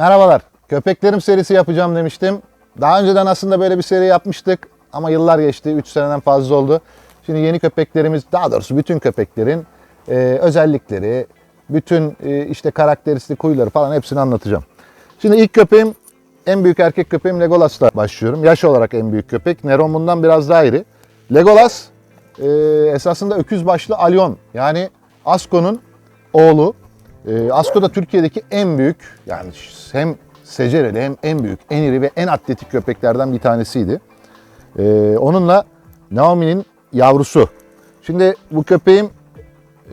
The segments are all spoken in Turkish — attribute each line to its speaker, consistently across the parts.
Speaker 1: Merhabalar. Köpeklerim serisi yapacağım demiştim. Daha önceden aslında böyle bir seri yapmıştık ama yıllar geçti. 3 seneden fazla oldu. Şimdi yeni köpeklerimiz, daha doğrusu bütün köpeklerin e, özellikleri, bütün e, işte karakteristik huyları falan hepsini anlatacağım. Şimdi ilk köpeğim, en büyük erkek köpeğim Legolas'la başlıyorum. Yaş olarak en büyük köpek. Neron bundan biraz daha iri. Legolas e, esasında öküz başlı Alyon. Yani Asko'nun oğlu. E, Asko da Türkiye'deki en büyük yani hem secereli hem en büyük, en iri ve en atletik köpeklerden bir tanesiydi. E, onunla Naomi'nin yavrusu. Şimdi bu köpeğim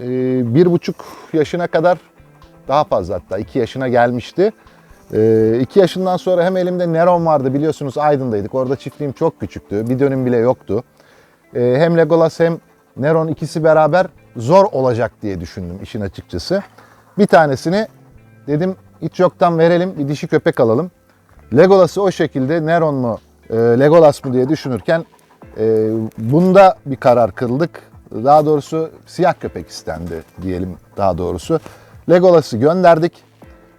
Speaker 1: e, bir buçuk yaşına kadar daha fazla hatta iki yaşına gelmişti. E, iki yaşından sonra hem elimde Neron vardı biliyorsunuz Aydın'daydık. Orada çiftliğim çok küçüktü. Bir dönüm bile yoktu. E, hem Legolas hem Neron ikisi beraber zor olacak diye düşündüm işin açıkçası. Bir tanesini dedim hiç yoktan verelim bir dişi köpek alalım. Legolas'ı o şekilde Neron mu e, Legolas mı diye düşünürken e, bunda bir karar kıldık. Daha doğrusu siyah köpek istendi diyelim daha doğrusu. Legolas'ı gönderdik.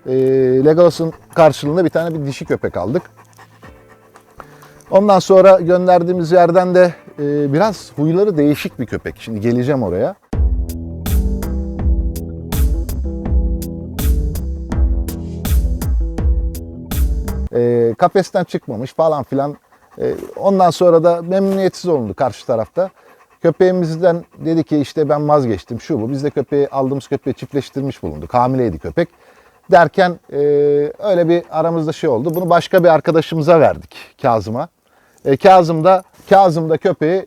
Speaker 1: E, Legolas'ın karşılığında bir tane bir dişi köpek aldık. Ondan sonra gönderdiğimiz yerden de e, biraz huyları değişik bir köpek. Şimdi geleceğim oraya. E, kafesten çıkmamış falan filan. E, ondan sonra da memnuniyetsiz olundu karşı tarafta. Köpeğimizden dedi ki işte ben vazgeçtim şu bu. Biz de köpeği aldığımız köpeği çiftleştirmiş bulunduk. Hamileydi köpek. Derken e, öyle bir aramızda şey oldu. Bunu başka bir arkadaşımıza verdik Kazım'a. E, Kazım da Kazım da köpeği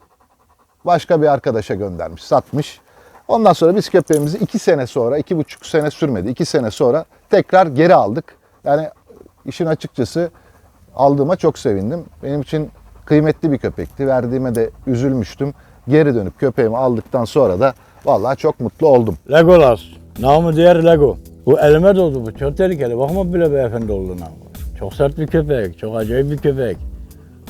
Speaker 1: başka bir arkadaşa göndermiş, satmış. Ondan sonra biz köpeğimizi iki sene sonra, iki buçuk sene sürmedi, iki sene sonra tekrar geri aldık. Yani işin açıkçası aldığıma çok sevindim. Benim için kıymetli bir köpekti. Verdiğime de üzülmüştüm. Geri dönüp köpeğimi aldıktan sonra da vallahi çok mutlu oldum.
Speaker 2: Legolas. Namı diğer Lego. Bu elime doldu bu. Çok tehlikeli. Bakma bile beyefendi olduğuna. Çok sert bir köpek. Çok acayip bir köpek.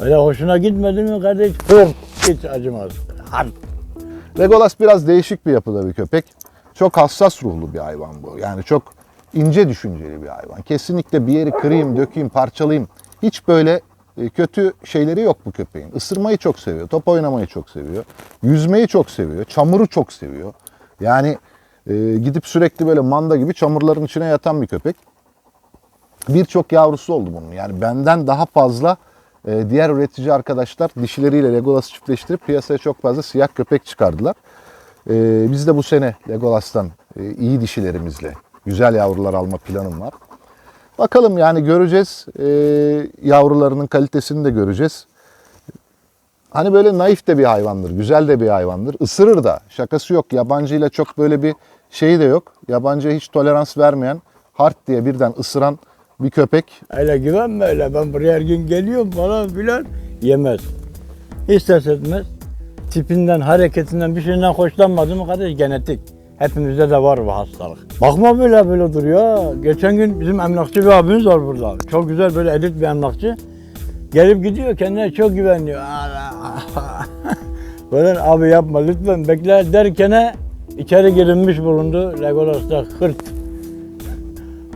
Speaker 2: Öyle hoşuna gitmedi mi kardeş? Hır. Hiç acımaz. Har.
Speaker 1: Legolas biraz değişik bir yapıda bir köpek. Çok hassas ruhlu bir hayvan bu. Yani çok ince düşünceli bir hayvan. Kesinlikle bir yeri kırayım, dökeyim, parçalayayım. Hiç böyle e, kötü şeyleri yok bu köpeğin. Isırmayı çok seviyor, top oynamayı çok seviyor. Yüzmeyi çok seviyor, çamuru çok seviyor. Yani e, gidip sürekli böyle manda gibi çamurların içine yatan bir köpek. Birçok yavrusu oldu bunun. Yani benden daha fazla e, diğer üretici arkadaşlar dişileriyle Legolas'ı çiftleştirip piyasaya çok fazla siyah köpek çıkardılar. E, biz de bu sene Legolas'tan e, iyi dişilerimizle güzel yavrular alma planım var. Bakalım yani göreceğiz. E, yavrularının kalitesini de göreceğiz. Hani böyle naif de bir hayvandır, güzel de bir hayvandır. Isırır da, şakası yok. Yabancıyla çok böyle bir şeyi de yok. Yabancıya hiç tolerans vermeyen, hard diye birden ısıran bir köpek.
Speaker 2: Öyle güvenme öyle. Ben buraya her gün geliyorum falan filan. Yemez. Ses etmez. Tipinden, hareketinden, bir şeyinden hoşlanmadı mı kardeş genetik. Hepimizde de var bu hastalık. Bakma böyle böyle duruyor. Geçen gün bizim emlakçı bir abimiz var burada. Çok güzel böyle elit bir emlakçı. Gelip gidiyor kendine çok güveniyor. böyle abi yapma lütfen bekle derken içeri girilmiş bulundu. Legolas'ta hırt.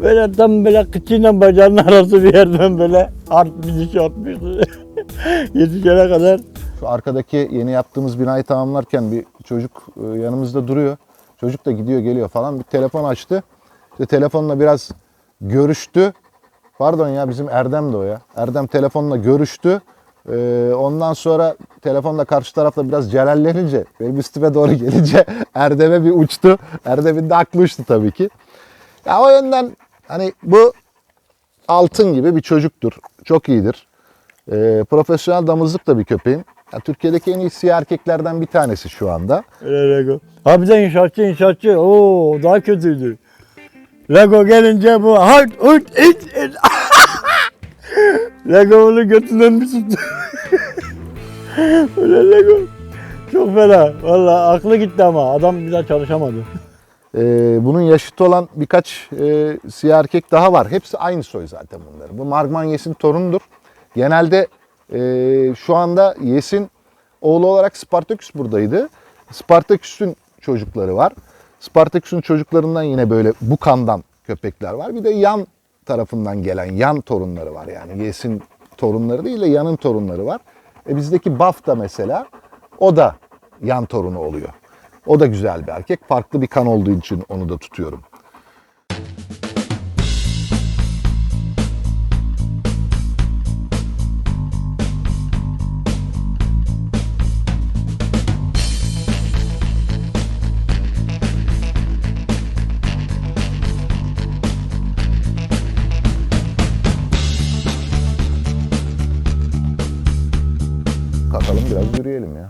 Speaker 2: Böyle tam böyle kıçıyla bacağının arası bir yerden böyle art bir diş atmıştı. Yetişene kadar.
Speaker 1: Şu arkadaki yeni yaptığımız binayı tamamlarken bir çocuk e, yanımızda duruyor. Çocuk da gidiyor geliyor falan bir telefon açtı. İşte telefonla biraz görüştü. Pardon ya bizim Erdem de o ya. Erdem telefonla görüştü. Ee, ondan sonra telefonla karşı tarafla biraz celallenince benim üstüme doğru gelince Erdem'e bir uçtu. Erdem'in de aklı uçtu tabii ki. Ya o yönden hani bu altın gibi bir çocuktur. Çok iyidir. Ee, profesyonel damızlık da bir köpeğim. Ya, Türkiye'deki en iyi siyah erkeklerden bir tanesi şu anda.
Speaker 2: Öyle Bir de inşaatçı inşaatçı. Oo daha kötüydü. Lego gelince bu hart hurt it it. Lego bunu götünden bir tuttu. Öyle Lego. Çok fena. Vallahi aklı gitti ama adam bir daha çalışamadı.
Speaker 1: Ee, bunun yaşıtı olan birkaç e, siyah erkek daha var. Hepsi aynı soy zaten bunların. Bu Margman Yes'in torunudur. Genelde e, şu anda Yes'in oğlu olarak Spartaküs buradaydı. Spartaküs'ün çocukları var. Spartaküs'ün çocuklarından yine böyle bu kandan köpekler var. Bir de yan tarafından gelen yan torunları var. Yani Yes'in torunları değil de yanın torunları var. E bizdeki Baf da mesela o da yan torunu oluyor. O da güzel bir erkek. Farklı bir kan olduğu için onu da tutuyorum. Kalkalım biraz yürüyelim ya.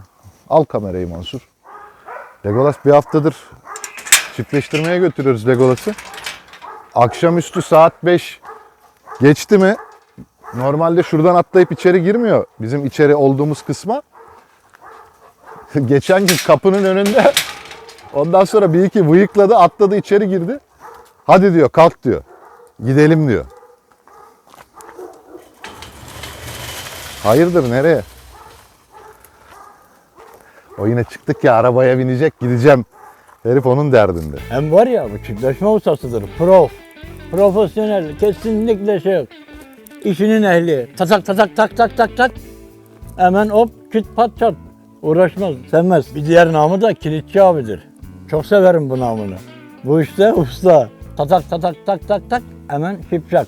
Speaker 1: Al kamerayı Mansur. Legolas bir haftadır çiftleştirmeye götürüyoruz Legolas'ı. Akşamüstü saat 5 geçti mi normalde şuradan atlayıp içeri girmiyor bizim içeri olduğumuz kısma. Geçen gün kapının önünde ondan sonra bir iki bıyıkladı atladı içeri girdi. Hadi diyor kalk diyor. Gidelim diyor. Hayırdır nereye? O yine çıktık ya arabaya binecek gideceğim. Herif onun derdinde.
Speaker 2: Hem var ya bu çiftleşme ustasıdır. Prof. Profesyonel. Kesinlikle şey yok. İşinin ehli. Tatak tatak tak tak tak tak. Hemen hop küt pat çat. Uğraşmaz, sevmez. Bir diğer namı da kilitçi abidir. Çok severim bu namını. Bu işte usta. Tatak tatak tak tak tak. Hemen şipşak.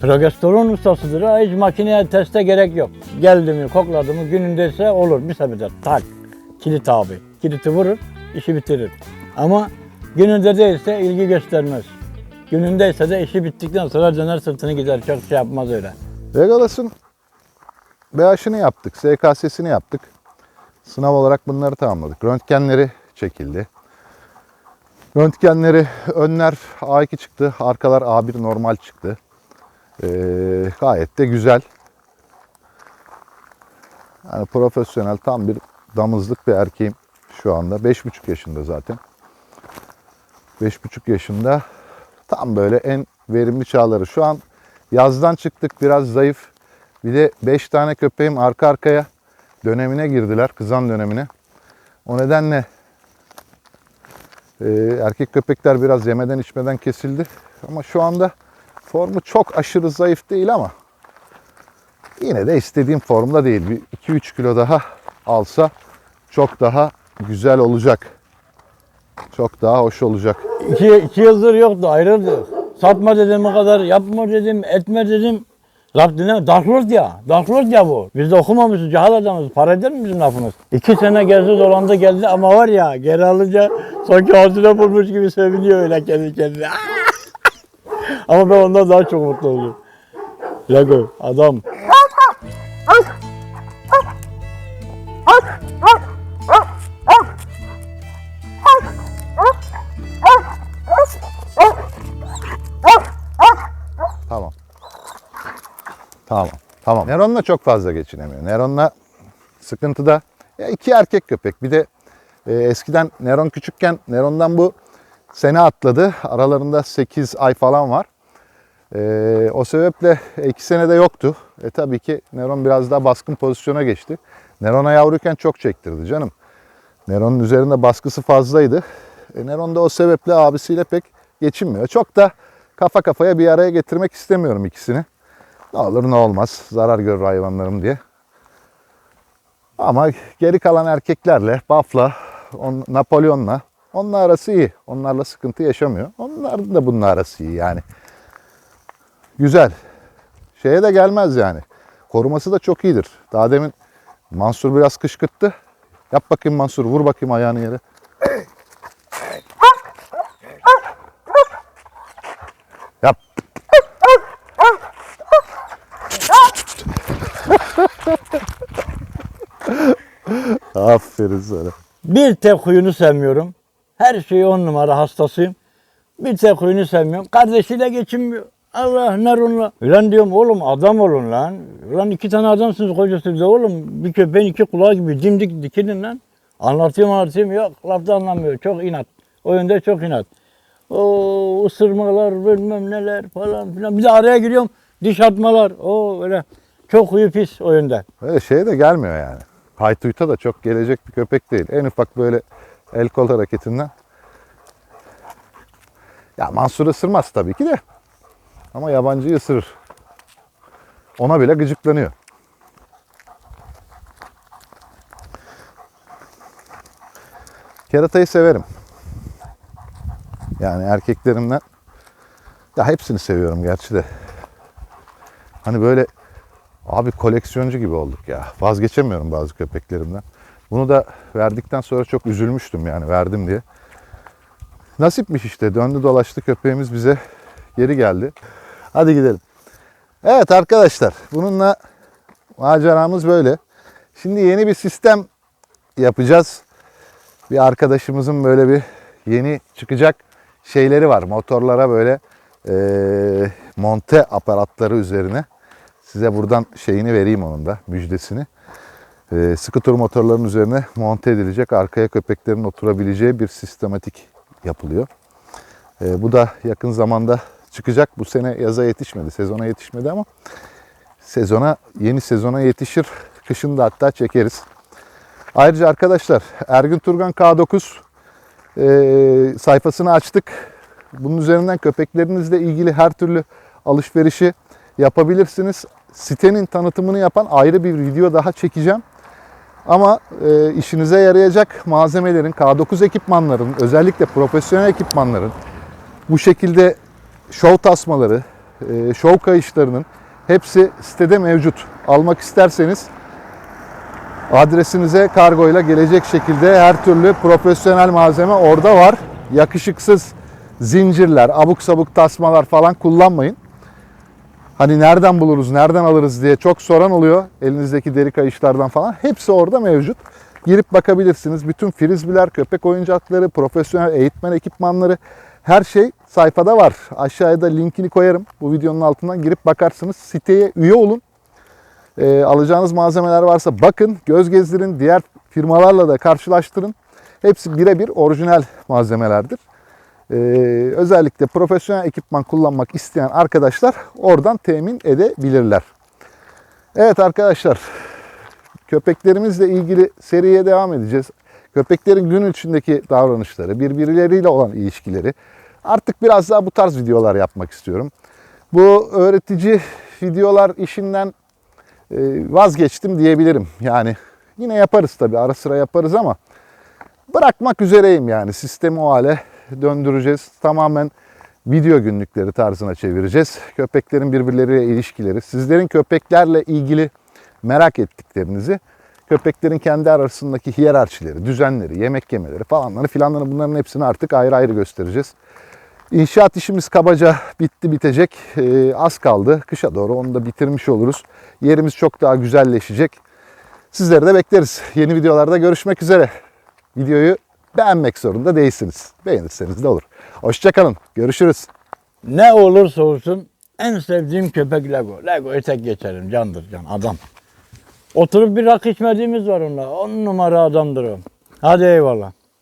Speaker 2: Progesteron ustasıdır. Hiç makineye teste gerek yok. Geldi mi, kokladı mı, günündeyse olur. Bir sebepte tak. Kilit abi. Kiliti vurur, işi bitirir. Ama gününde değilse ilgi göstermez. Günündeyse de işi bittikten sonra döner sırtını gider. Çok şey yapmaz öyle.
Speaker 1: Legolas'ın BH'ını yaptık, SKS'sini yaptık. Sınav olarak bunları tamamladık. Röntgenleri çekildi. Röntgenleri önler A2 çıktı, arkalar A1 normal çıktı. Ee, gayet de güzel. Yani profesyonel tam bir damızlık bir erkeğim şu anda. 5,5 yaşında zaten. 5,5 yaşında tam böyle en verimli çağları. Şu an yazdan çıktık biraz zayıf. Bir de 5 tane köpeğim arka arkaya dönemine girdiler. Kızan dönemine. O nedenle e, erkek köpekler biraz yemeden içmeden kesildi. Ama şu anda formu çok aşırı zayıf değil ama yine de istediğim formda değil. Bir 2-3 kilo daha alsa çok daha güzel olacak. Çok daha hoş olacak.
Speaker 2: İki, iki yıldır yoktu, ayrıldı. Satma dedim o kadar, yapma dedim, etme dedim. Laf dinleme, Darklord ya, Darklord ya bu. Biz de okumamışız, cahil adamız, para eder mi bizim lafımız? İki sene gezdi dolandı geldi ama var ya, geri alınca sanki hazine bulmuş gibi seviniyor öyle kendi kendine. ama ben ondan daha çok mutlu oldum. Lego, adam.
Speaker 1: Tamam. Tamam. Tamam. Neron'la çok fazla geçinemiyor. Neron'la sıkıntıda. Ya iki erkek köpek. Bir de e, eskiden Neron küçükken Neron'dan bu sene atladı. Aralarında 8 ay falan var. E, o sebeple iki senede yoktu. E tabii ki Neron biraz daha baskın pozisyona geçti. Neron'a yavruyken çok çektirdi canım. Neron'un üzerinde baskısı fazlaydı. E, Neron da o sebeple abisiyle pek geçinmiyor. Çok da kafa kafaya bir araya getirmek istemiyorum ikisini. Ne olur ne olmaz zarar görür hayvanlarım diye. Ama geri kalan erkeklerle, Buff'la, on, Napolyon'la onunla arası iyi. Onlarla sıkıntı yaşamıyor. Onların da bununla arası iyi yani. Güzel. Şeye de gelmez yani. Koruması da çok iyidir. Daha demin Mansur biraz kışkırttı. Yap bakayım Mansur, vur bakayım ayağını yere. Yap. Aferin sana.
Speaker 2: Bir tek huyunu sevmiyorum. Her şeyi on numara hastasıyım. Bir tek huyunu sevmiyorum. Kardeşiyle geçinmiyor. Allah Neron'la. Ulan diyorum oğlum adam olun lan. Ulan iki tane adamsınız kocası da oğlum. Bir köpeğin iki kulağı gibi dimdik dikilin lan. Anlatayım anlatayım yok lafta anlamıyor. Çok inat. O yönde çok inat. O ısırmalar bilmem neler falan filan. Bir de araya giriyorum diş atmalar. O öyle çok huyu pis o yönde.
Speaker 1: Öyle şeye de gelmiyor yani. Haytuyta da çok gelecek bir köpek değil. En ufak böyle el kol hareketinden. Ya Mansur ısırmaz tabii ki de. Ama yabancıyı ısırır. Ona bile gıcıklanıyor. Keratayı severim. Yani erkeklerimden ya hepsini seviyorum gerçi de. Hani böyle abi koleksiyoncu gibi olduk ya. Vazgeçemiyorum bazı köpeklerimden. Bunu da verdikten sonra çok üzülmüştüm yani verdim diye. Nasipmiş işte döndü dolaştı köpeğimiz bize geri geldi. Hadi gidelim. Evet arkadaşlar bununla maceramız böyle. Şimdi yeni bir sistem yapacağız. Bir arkadaşımızın böyle bir yeni çıkacak şeyleri var. Motorlara böyle eee, monte aparatları üzerine. Size buradan şeyini vereyim onun da müjdesini. Sıkı tur motorların üzerine monte edilecek arkaya köpeklerin oturabileceği bir sistematik yapılıyor. Eee, bu da yakın zamanda çıkacak. Bu sene yaza yetişmedi, sezona yetişmedi ama sezona yeni sezona yetişir. Kışın da hatta çekeriz. Ayrıca arkadaşlar Ergün Turgan K9 e, sayfasını açtık. Bunun üzerinden köpeklerinizle ilgili her türlü alışverişi yapabilirsiniz. Sitenin tanıtımını yapan ayrı bir video daha çekeceğim. Ama e, işinize yarayacak malzemelerin, K9 ekipmanların, özellikle profesyonel ekipmanların bu şekilde şov tasmaları, e, şov kayışlarının hepsi sitede mevcut. Almak isterseniz adresinize kargoyla gelecek şekilde her türlü profesyonel malzeme orada var. Yakışıksız zincirler, abuk sabuk tasmalar falan kullanmayın. Hani nereden buluruz, nereden alırız diye çok soran oluyor. Elinizdeki deri kayışlardan falan. Hepsi orada mevcut. Girip bakabilirsiniz. Bütün frisbiler, köpek oyuncakları, profesyonel eğitmen ekipmanları her şey sayfada var. Aşağıya da linkini koyarım. Bu videonun altından girip bakarsınız. Siteye üye olun. E, alacağınız malzemeler varsa bakın, göz gezdirin, diğer firmalarla da karşılaştırın. Hepsi birebir orijinal malzemelerdir. E, özellikle profesyonel ekipman kullanmak isteyen arkadaşlar oradan temin edebilirler. Evet arkadaşlar, köpeklerimizle ilgili seriye devam edeceğiz. Köpeklerin gün içindeki davranışları, birbirleriyle olan ilişkileri. Artık biraz daha bu tarz videolar yapmak istiyorum. Bu öğretici videolar işinden e, vazgeçtim diyebilirim. Yani yine yaparız tabii ara sıra yaparız ama bırakmak üzereyim yani sistemi o hale döndüreceğiz. Tamamen video günlükleri tarzına çevireceğiz. Köpeklerin birbirleriyle ilişkileri, sizlerin köpeklerle ilgili merak ettiklerinizi, köpeklerin kendi arasındaki hiyerarşileri, düzenleri, yemek yemeleri falanları filanları bunların hepsini artık ayrı ayrı göstereceğiz. İnşaat işimiz kabaca bitti bitecek. Ee, az kaldı. Kışa doğru onu da bitirmiş oluruz. Yerimiz çok daha güzelleşecek. Sizleri de bekleriz. Yeni videolarda görüşmek üzere. Videoyu beğenmek zorunda değilsiniz. Beğenirseniz de olur. Hoşçakalın. Görüşürüz.
Speaker 2: Ne olursa olsun en sevdiğim köpek Lego. Lego tek geçerim candır can adam. Oturup bir rakı içmediğimiz var onunla. On numara adamdır o. Hadi eyvallah.